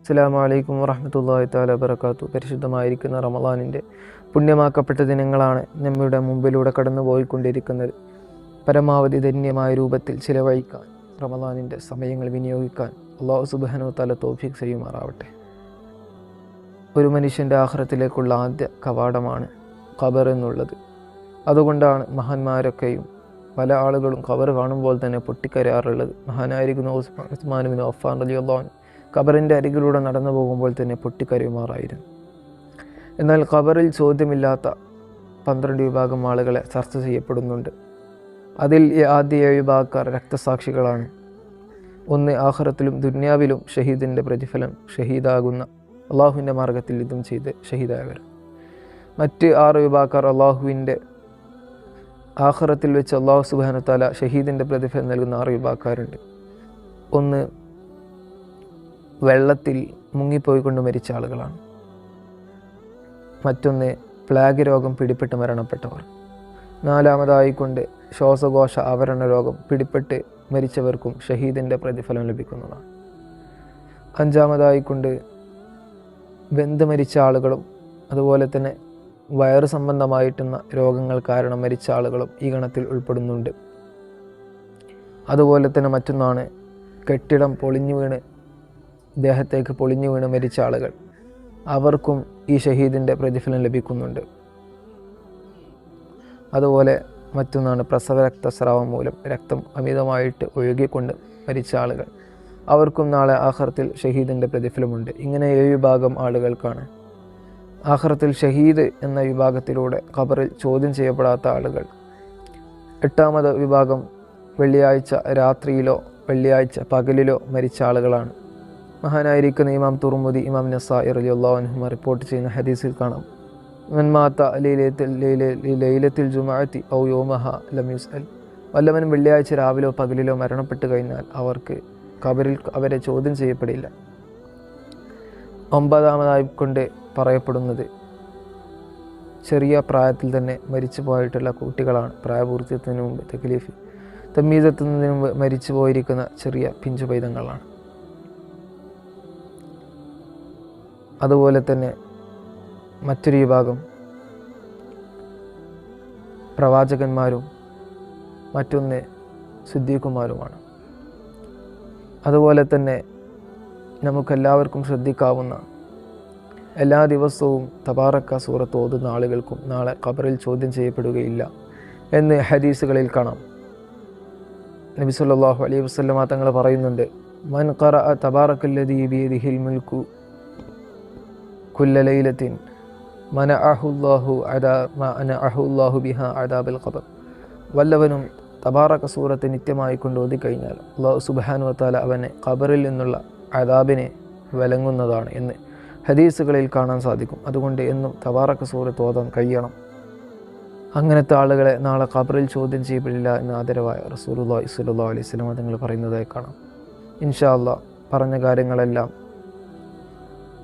അസ്സാം വലൈക്കും വറഹമത്തല്ലാഹി താല വബർക്കാത്തു പരിശുദ്ധമായിരിക്കുന്ന റമദാനിന്റെ പുണ്യമാക്കപ്പെട്ട ദിനങ്ങളാണ് നമ്മുടെ മുമ്പിലൂടെ കടന്നു പോയിക്കൊണ്ടിരിക്കുന്നത് പരമാവധി ധന്യമായ രൂപത്തിൽ ചിലവഴിക്കാൻ റമദാനിന്റെ സമയങ്ങൾ വിനിയോഗിക്കാൻ അള്ളാഹു സുബാനു തല തോഫിക് ചെയ്യുമാറാവട്ടെ. ഒരു മനുഷ്യന്റെ ആഹ്റത്തിലേക്കുള്ള ആദ്യ കവാടമാണ് ഖബർ എന്നുള്ളത്. അതുകൊണ്ടാണ് മഹാന്മാരൊക്കെയും പല ആളുകളും ഖബർ കാണുമ്പോൾ തന്നെ പൊട്ടിക്കരയാറുള്ളത്. മഹാനായിരിക്കുന്ന ഉസ്മാൻ ഉസ്മാനുബിൻ അഫാൻ അലി അള്ളാൻ ഖബറിന്റെ അരികിലൂടെ നടന്നു പോകുമ്പോൾ തന്നെ പൊട്ടിക്കരയുമാറായിരുന്നു. എന്നാൽ ഖബറിൽ ചോദ്യമില്ലാത്ത പന്ത്രണ്ട് വിഭാഗം ആളുകളെ ചർച്ച ചെയ്യപ്പെടുന്നുണ്ട്. അതിൽ ആദ്യ ഏഴ് വിഭാഗക്കാർ രക്തസാക്ഷികളാണ്. ഒന്ന് ആഹ്റത്തിലും ദുന്യാവിലും ഷഹീദിന്റെ പ്രതിഫലം ഷഹീദാകുന്ന അള്ളാഹുവിന്റെ മാർഗത്തിൽ ഇതും ചെയ്ത് ഷഹീദായവർ. മറ്റ് ആറ് വിഭാഗക്കാർ അള്ളാഹുവിന്റെ ആഹ്റത്തിൽ വെച്ച് അള്ളാഹു സുബാനത്താല ഷഹീദിന്റെ പ്രതിഫലം നൽകുന്ന ആറ് വിഭാഗക്കാരുണ്ട്. ഒന്ന് വെള്ളത്തിൽ മുങ്ങിപ്പോയിക്കൊണ്ട് മരിച്ച ആളുകളാണ്. മറ്റൊന്ന് പ്ലാഗ് രോഗം പിടിപെട്ട് മരണപ്പെട്ടവർ. നാലാമതായിക്കൊണ്ട് ശ്വാസകോശ ആവരണ രോഗം പിടിപെട്ട് മരിച്ചവർക്കും ഷഹീദിന്റെ പ്രതിഫലം ലഭിക്കുന്നതാണ്. അഞ്ചാമതായിക്കൊണ്ട് ബന്ധ മരിച്ച ആളുകളും അതുപോലെ തന്നെ വയറു സംബന്ധമായിട്ടുന്ന രോഗങ്ങൾ കാരണം മരിച്ച ആളുകളും ഈ ഗണത്തിൽ ഉൾപ്പെടുന്നുണ്ട്. അതുപോലെ തന്നെ മറ്റൊന്നാണ് കെട്ടിടം പൊളിഞ്ഞു വീണ് ദേഹത്തേക്ക് പൊളിഞ്ഞു വീണ് മരിച്ച ആളുകൾ. അവർക്കും ഈ ഷഹീദിന്റെ പ്രതിഫലം ലഭിക്കുന്നുണ്ട്. അതുപോലെ മറ്റൊന്നാണ് പ്രസവ രക്തസ്രാവം മൂലം രക്തം അമിതമായിട്ട് ഒഴുകിക്കൊണ്ട് മരിച്ച ആളുകൾ. അവർക്കും നാളെ ആഹ്റത്തിൽ ഷഹീദിന്റെ പ്രതിഫലമുണ്ട്. ഇങ്ങനെ ഏഴ് വിഭാഗം ആളുകൾക്കാണ്. ആഹ്റത്തിൽ ഷഹീദ് എന്ന വിഭാഗത്തിലൂടെ ഖബറിൽ ചോദ്യം ചെയ്യപ്പെടാത്ത ആളുകൾ. എട്ടാമത് വിഭാഗം വെള്ളിയാഴ്ച രാത്രിയിലോ വെള്ളിയാഴ്ച പകലിലോ മരിച്ച ആളുകളാണ്. മഹാനായിരിക്കുന്ന ഇമാം തുർമുദി ഇമാം നസായി ഇറലി അള്ളാഹുഹുമ റിപ്പോർട്ട് ചെയ്യുന്ന ഹദീസിൽ കാണാം. മൻമാത്ത ലൈലത്തിൽ ജുമാഅത്തി ഔ യോമഹ ലമ്യൂസ് അൽ വല്ലവൻ വെള്ളിയാഴ്ച രാവിലോ പകലിലോ മരണപ്പെട്ട് കഴിഞ്ഞാൽ അവർക്ക് കബറിൽ അവരെ ചോദ്യം ചെയ്യപ്പെടില്ല. ഒമ്പതാമതായി കൊണ്ട് പറയപ്പെടുന്നത് ചെറിയ പ്രായത്തിൽ തന്നെ മരിച്ചു പോയിട്ടുള്ള കുട്ടികളാണ്. പ്രായപൂർത്തിയത്തിന് മുമ്പ് തക്ലീഫ് തമ്മീതെത്തുന്നതിന് മുമ്പ് മരിച്ചു പോയിരിക്കുന്ന ചെറിയ പിഞ്ചു അതുപോലെ തന്നെ മറ്റൊരു വിഭാഗം പ്രവാചകന്മാരും മറ്റൊന്ന് സിദ്ദീഖുമാരുമാണ്. അതുപോലെ തന്നെ നമുക്കെല്ലാവർക്കും ശ്രദ്ധിക്കാവുന്ന എല്ലാ ദിവസവും തബാറക്ക സൂറത്ത് ഓതുന്ന ആളുകൾക്കും നാളെ ഖബറിൽ ചോദ്യം ചെയ്യപ്പെടുകയില്ല എന്ന് ഹദീസുകളിൽ കാണാം. നബി സല്ലല്ലാഹു അലൈഹി വസല്ലമ തങ്ങൾ പറയുന്നുണ്ട് മൻ ഖറ തബാറക്കല്ലദീ ബിയദിഹിൽ മുൽക്കു കുല്ല ലൈലത്തിൻ മന അഹുല്ലാഹു അദാ മന അഹുല്ലാഹു ബിഹ അദാബൽ ഖബർ വല്ലവനും തബാറക സൂറത്ത് നിത്യമായി കൊണ്ട് ഓതിക്കഴിഞ്ഞാൽ അള്ളാഹു സുബാനു വത്താല അവനെ ഖബറിൽ നിന്നുള്ള അദാബിനെ വലങ്ങുന്നതാണ് എന്ന് ഹദീസുകളിൽ കാണാൻ സാധിക്കും. അതുകൊണ്ട് എന്നും തബാറക സൂറത്ത് ഓതാൻ കഴിയണം. അങ്ങനത്തെ ആളുകളെ നാളെ ഖബറിൽ ചോദ്യം ചെയ്യപ്പെടില്ല എന്ന് ആദരവായ റസൂലുല്ലാ ഇസ്ലാ അലൈഹി സ്വലം തങ്ങൾ പറയുന്നതായി കാണാം. ഇൻഷാ അള്ളാഹ് പറഞ്ഞ കാര്യങ്ങളെല്ലാം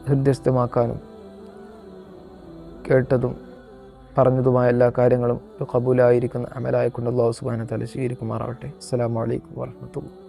ഹൃദ്യസ്ഥമാക്കാനും കേട്ടതും പറഞ്ഞതുമായ എല്ലാ കാര്യങ്ങളും കബൂലായിരിക്കുന്ന അമലായിക്കൊണ്ട് അള്ളാഹു സുബാന തല സ്വീകരിക്കുമാറാവട്ടെ. അസ്സാം വലൈക്കും വാഹമത്തുള്ള